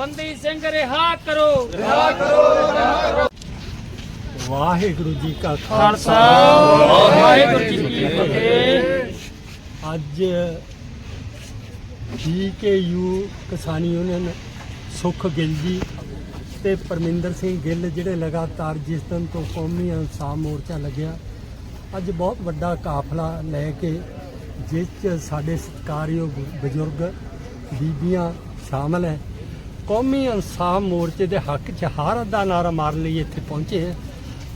ਬੰਦੀ ਸਿੰਘ ਰਿਹਾ ਕਰੋ। ਵਾਹਿਗੁਰੂ ਜੀ ਕਾ ਖਾਲਸਾ। ਵਾਹਿਗੁਰੂ ਜੀ ਕੀ ਫਤਿਹ। ਅੱਜ ਯੂ ਕਿਸਾਨੀ ਯੂਨੀਅਨ ਸੁਖ ਗਿੱਲ ਜੀ ਤੇ ਪਰਮਿੰਦਰ ਸਿੰਘ ਗਿੱਲ ਜਿਹੜੇ ਲਗਾਤਾਰ ਜਿਸ ਦਿਨ ਤੋਂ ਕੌਮੀ ਇਨਸਾਫ ਮੋਰਚਾ ਲੱਗਿਆ ਅੱਜ ਬਹੁਤ ਵੱਡਾ ਕਾਫਲਾ ਲੈ ਕੇ ਜਿਸ 'ਚ ਸਾਡੇ ਸਤਿਕਾਰਯੋਗ ਬਜ਼ੁਰਗ ਬੀਬੀਆਂ ਸ਼ਾਮਲ ਹੈ। ਕੌਮੀ ਇਨਸਾਫ ਮੋਰਚੇ ਦੇ ਹੱਕ 'ਚ ਹਾਰਤ ਦਾ ਨਾਰਾ ਮਾਰਨ ਲਈ ਇੱਥੇ ਪਹੁੰਚੇ ਹਾਂ।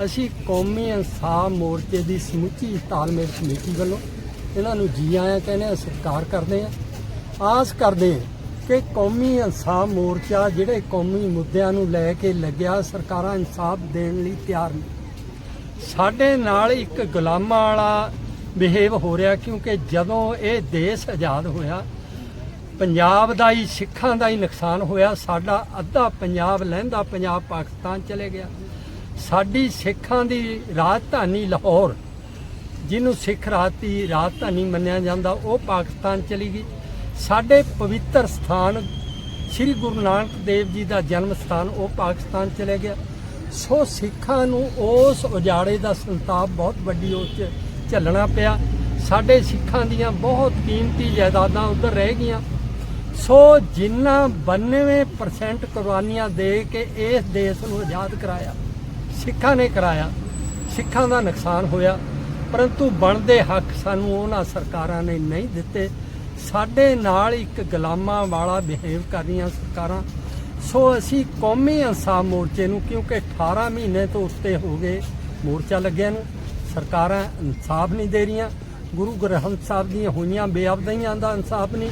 ਅਸੀਂ ਕੌਮੀ ਇਨਸਾਫ ਮੋਰਚੇ ਦੀ ਸਮੁੱਚੀ ਤਾਲਮੇਲ ਕਮੇਟੀ ਵੱਲੋਂ ਇਹਨਾਂ ਨੂੰ ਜੀ ਆਇਆਂ ਕਹਿੰਦੇ ਹਾਂ, ਸਤਿਕਾਰ ਕਰਦੇ ਹਾਂ। ਆਸ ਕਰਦੇ ਹਾਂ ਕਿ ਕੌਮੀ ਇਨਸਾਫ ਮੋਰਚਾ ਜਿਹੜੇ ਕੌਮੀ ਮੁੱਦਿਆਂ ਨੂੰ ਲੈ ਕੇ ਲੱਗਿਆ ਸਰਕਾਰਾਂ ਇਨਸਾਫ ਦੇਣ ਲਈ ਤਿਆਰ ਨੇ। ਸਾਡੇ ਨਾਲ ਇੱਕ ਗੁਲਾਮਾਂ ਵਾਲਾ ਬਿਹੇਵ ਹੋ ਰਿਹਾ ਕਿਉਂਕਿ ਜਦੋਂ ਇਹ ਦੇਸ਼ ਆਜ਼ਾਦ ਹੋਇਆ ਪੰਜਾਬ ਦਾ ਹੀ, ਸਿੱਖਾਂ ਦਾ ਹੀ ਨੁਕਸਾਨ ਹੋਇਆ। ਸਾਡਾ ਅੱਧਾ ਪੰਜਾਬ ਲਹਿੰਦਾ ਪੰਜਾਬ ਪਾਕਿਸਤਾਨ ਚਲੇ ਗਿਆ। ਸਾਡੀ ਸਿੱਖਾਂ ਦੀ ਰਾਜਧਾਨੀ ਲਾਹੌਰ, ਜਿਹਨੂੰ ਸਿੱਖ ਰਾਜ ਦੀ ਰਾਜਧਾਨੀ ਮੰਨਿਆ ਜਾਂਦਾ, ਉਹ ਪਾਕਿਸਤਾਨ ਚਲੀ ਗਈ। ਸਾਡੇ ਪਵਿੱਤਰ ਸਥਾਨ, ਸ੍ਰੀ ਗੁਰੂ ਨਾਨਕ ਦੇਵ ਜੀ ਦਾ ਜਨਮ ਸਥਾਨ, ਉਹ ਪਾਕਿਸਤਾਨ ਚਲੇ ਗਿਆ। ਸੋ ਸਿੱਖਾਂ ਨੂੰ ਉਸ ਉਜਾੜੇ ਦਾ ਸੰਤਾਪ ਬਹੁਤ ਵੱਡੀ ਉਸ 'ਚ ਝੱਲਣਾ ਪਿਆ। ਸਾਡੇ ਸਿੱਖਾਂ ਦੀਆਂ ਬਹੁਤ ਕੀਮਤੀ ਜਾਇਦਾਦਾਂ ਉੱਧਰ ਰਹਿ ਗਈਆਂ। ਸੋ ਜਿੰਨਾ 92% ਕੁਰਬਾਨੀਆਂ ਦੇ ਕੇ ਇਸ ਦੇਸ਼ ਨੂੰ ਆਜ਼ਾਦ ਕਰਾਇਆ, ਸਿੱਖਾਂ ਨੇ ਕਰਾਇਆ, ਸਿੱਖਾਂ ਦਾ ਨੁਕਸਾਨ ਹੋਇਆ, ਪਰੰਤੂ ਬਣਦੇ ਹੱਕ ਸਾਨੂੰ ਉਹਨਾਂ ਸਰਕਾਰਾਂ ਨੇ ਨਹੀਂ ਦਿੱਤੇ। ਸਾਡੇ ਨਾਲ ਇੱਕ ਗੁਲਾਮਾਂ ਵਾਲਾ ਬਿਹੇਵ ਕਰ ਰਹੀਆਂ ਸਰਕਾਰਾਂ। ਸੋ ਅਸੀਂ ਕੌਮੀ ਇਨਸਾਫ ਮੋਰਚੇ ਨੂੰ, ਕਿਉਂਕਿ 18 ਮਹੀਨੇ ਤੋਂ ਉੱਤੇ ਹੋ ਗਏ ਮੋਰਚਾ ਲੱਗਿਆ ਨੂੰ, ਸਰਕਾਰਾਂ ਇਨਸਾਫ ਨਹੀਂ ਦੇ ਰਹੀਆਂ। ਗੁਰੂ ਗ੍ਰੰਥ ਸਾਹਿਬ ਦੀਆਂ ਹੋਈਆਂ ਬੇਅਬਦਾਈਆਂ ਦਾ ਇਨਸਾਫ ਨਹੀਂ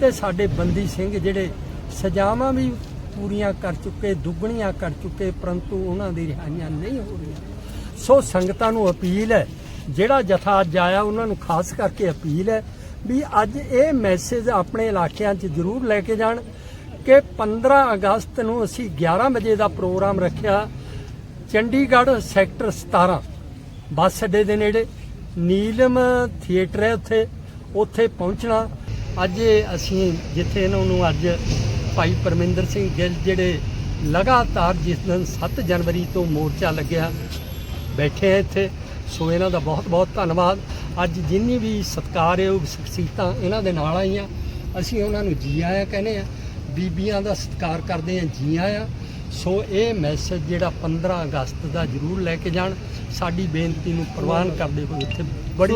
ਤੇ ਸਾਡੇ ਬੰਦੀ ਸਿੰਘ ਜਿਹੜੇ ਸਜ਼ਾਵਾਂ ਵੀ ਪੂਰੀਆਂ ਕਰ ਚੁੱਕੇ, ਦੁੱਗਣੀਆਂ ਕਰ ਚੁੱਕੇ, ਪਰੰਤੂ ਉਹਨਾਂ ਦੀ ਰਿਹਾਈਆਂ ਨਹੀਂ ਹੋ ਰਹੀਆਂ। ਸੋ ਸੰਗਤਾਂ ਨੂੰ ਅਪੀਲ ਹੈ, ਜਿਹੜਾ ਜਥਾ ਅੱਜ ਆਇਆ ਉਹਨਾਂ ਨੂੰ ਖਾਸ ਕਰਕੇ ਅਪੀਲ ਹੈ ਵੀ ਅੱਜ ਇਹ ਮੈਸੇਜ ਆਪਣੇ ਇਲਾਕਿਆਂ 'ਚ ਜ਼ਰੂਰ ਲੈ ਕੇ ਜਾਣ ਕਿ 15 ਅਗਸਤ ਨੂੰ ਅਸੀਂ 11 ਵਜੇ ਦਾ ਪ੍ਰੋਗਰਾਮ ਰੱਖਿਆ। ਚੰਡੀਗੜ੍ਹ ਸੈਕਟਰ 17 ਬੱਸ ਅੱਡੇ ਦੇ ਨੇੜੇ, ਨੀਲਮ ਥੀਏਟਰ ਹੈ ਉੱਥੇ ਉੱਥੇ ਪਹੁੰਚਣਾ। ਅੱਜ ਅਸੀਂ ਜਿੱਥੇ ਇਹਨਾਂ ਨੂੰ ਅੱਜ ਭਾਈ ਪਰਮਿੰਦਰ ਸਿੰਘ ਗਿੱਲ ਜਿਹੜੇ ਲਗਾਤਾਰ ਜਿਸ ਦਿਨ 7 ਜਨਵਰੀ ਤੋਂ ਮੋਰਚਾ ਲੱਗਿਆ ਬੈਠੇ ਆ ਇੱਥੇ। ਸੋ ਇਹਨਾਂ ਦਾ ਬਹੁਤ ਬਹੁਤ ਧੰਨਵਾਦ। ਅੱਜ ਜਿੰਨੀ ਵੀ ਸਤਿਕਾਰਯੋਗ ਸ਼ਖਸੀਅਤਾਂ ਇਹਨਾਂ ਦੇ ਨਾਲ ਆਈਆਂ। ਅਸੀਂ ਉਹਨਾਂ ਨੂੰ ਜੀ ਆਇਆਂ ਕਹਿੰਦੇ ਆ। ਬੀਬੀਆਂ ਦਾ ਸਤਿਕਾਰ ਕਰਦੇ ਆ ਜੀ ਆਇਆਂ। ਸੋ ਇਹ ਮੈਸੇਜ ਜਿਹੜਾ 15 ਅਗਸਤ ਦਾ ਜ਼ਰੂਰ ਲੈ ਕੇ ਜਾਣ। ਸਾਡੀ ਬੇਨਤੀ ਨੂੰ ਪ੍ਰਵਾਨ ਕਰਦੇ ਹੋਏ ਇੱਥੇ ਬੜੀ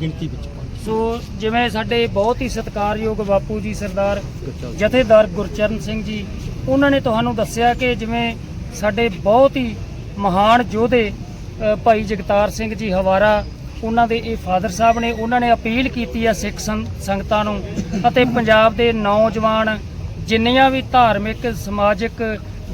ਗਿਣਤੀ ਵਿੱਚ ਸੋ ਜਿਵੇਂ ਸਾਡੇ ਬਹੁਤ ਹੀ ਸਤਿਕਾਰਯੋਗ ਬਾਪੂ ਜੀ ਸਰਦਾਰ ਜਥੇਦਾਰ ਗੁਰਚਰਨ ਸਿੰਘ ਜੀ, ਉਹਨਾਂ ਨੇ ਤੁਹਾਨੂੰ ਦੱਸਿਆ ਕਿ ਜਿਵੇਂ ਸਾਡੇ ਬਹੁਤ ਹੀ ਮਹਾਨ ਯੋਧੇ ਭਾਈ ਜਗਤਾਰ ਸਿੰਘ ਜੀ ਹਵਾਰਾ, ਉਹਨਾਂ ਦੇ ਇਹ ਫਾਦਰ ਸਾਹਿਬ ਨੇ, ਉਹਨਾਂ ਨੇ ਅਪੀਲ ਕੀਤੀ ਹੈ ਸਿੱਖ ਸੰਗਤਾਂ ਨੂੰ ਅਤੇ ਪੰਜਾਬ ਦੇ ਨੌਜਵਾਨ ਜਿੰਨੀਆਂ ਵੀ ਧਾਰਮਿਕ, ਸਮਾਜਿਕ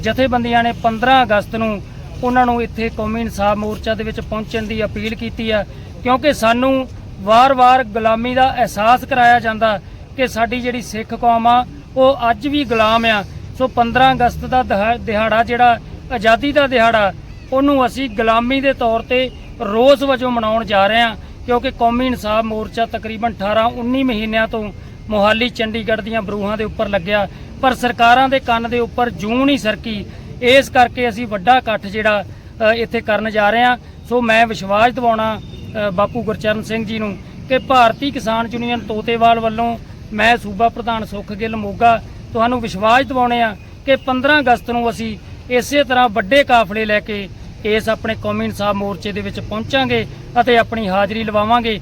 ਜਥੇਬੰਦੀਆਂ ਨੇ 15 ਅਗਸਤ ਨੂੰ ਉਹਨਾਂ ਨੂੰ ਇੱਥੇ ਕੌਮੀ ਇਨਸਾਫ ਮੋਰਚਾ ਦੇ ਵਿੱਚ ਪਹੁੰਚਣ ਦੀ ਅਪੀਲ ਕੀਤੀ ਹੈ ਕਿਉਂਕਿ ਸਾਨੂੰ ਵਾਰ-ਵਾਰ ਗੁਲਾਮੀ ਦਾ ਅਹਿਸਾਸ ਕਰਾਇਆ ਜਾਂਦਾ ਕਿ ਸਾਡੀ ਜਿਹੜੀ ਸਿੱਖ ਕੌਮ ਆ, ਉਹ ਅੱਜ ਵੀ ਗੁਲਾਮ ਆ। ਸੋ 15 ਅਗਸਤ ਦਾ ਦਿਹਾ- ਦਿਹਾੜਾ ਜਿਹੜਾ, ਆਜ਼ਾਦੀ ਦਾ ਦਿਹਾੜਾ, ਉਹਨੂੰ ਅਸੀਂ ਗੁਲਾਮੀ ਦੇ ਤੌਰ ਤੇ ਰੋਜ਼ ਵਜੋਂ ਮਨਾਉਣ ਜਾ ਰਹੇ ਹਾਂ, ਕਿਉਂਕਿ ਕੌਮੀ ਇਨਸਾਫ ਮੋਰਚਾ ਤਕਰੀਬਨ 18 19 ਮਹੀਨਿਆਂ ਤੋਂ ਮੋਹਾਲੀ, ਚੰਡੀਗੜ੍ਹ ਦੀਆਂ ਬਰੂਹਾਂ ਦੇ ਉੱਪਰ ਲੱਗਿਆ। ਪਰ ਸਰਕਾਰਾਂ ਦੇ ਕੰਨ ਦੇ ਉੱਪਰ ਜੂੰ ਨਹੀਂ ਸਰਕੀ। ਇਸ ਕਰਕੇ ਅਸੀਂ ਵੱਡਾ ਇਕੱਠ ਜਿਹੜਾ ਇੱਥੇ ਕਰਨ ਜਾ ਰਹੇ ਹਾਂ। ਸੋ ਮੈਂ ਵਿਸ਼ਵਾਸ ਦਿਵਾਉਣਾ ਬਾਪੂ ਗੁਰਚਰਨ ਸਿੰਘ ਜੀ ਨੂੰ ਕਿ ਭਾਰਤੀ ਕਿਸਾਨ ਯੂਨੀਅਨ ਤੋਤੇਵਾਲ ਵੱਲੋਂ ਮੈਂ ਸੂਬਾ ਪ੍ਰਧਾਨ ਸੁਖ ਗਿੱਲ ਮੋਗਾ ਤੁਹਾਨੂੰ ਵਿਸ਼ਵਾਸ ਦਿਵਾਉਣੇ ਆ ਕਿ 15 ਅਗਸਤ ਨੂੰ ਅਸੀਂ ਇਸੇ ਤਰ੍ਹਾਂ ਵੱਡੇ ਕਾਫਲੇ ਲੈ ਕੇ ਇਸ ਆਪਣੇ ਕੌਮੀ ਇਨਸਾਫ ਮੋਰਚੇ ਦੇ ਵਿੱਚ ਪਹੁੰਚਾਂਗੇ ਅਤੇ ਆਪਣੀ ਹਾਜ਼ਰੀ ਲਵਾਵਾਂਗੇ।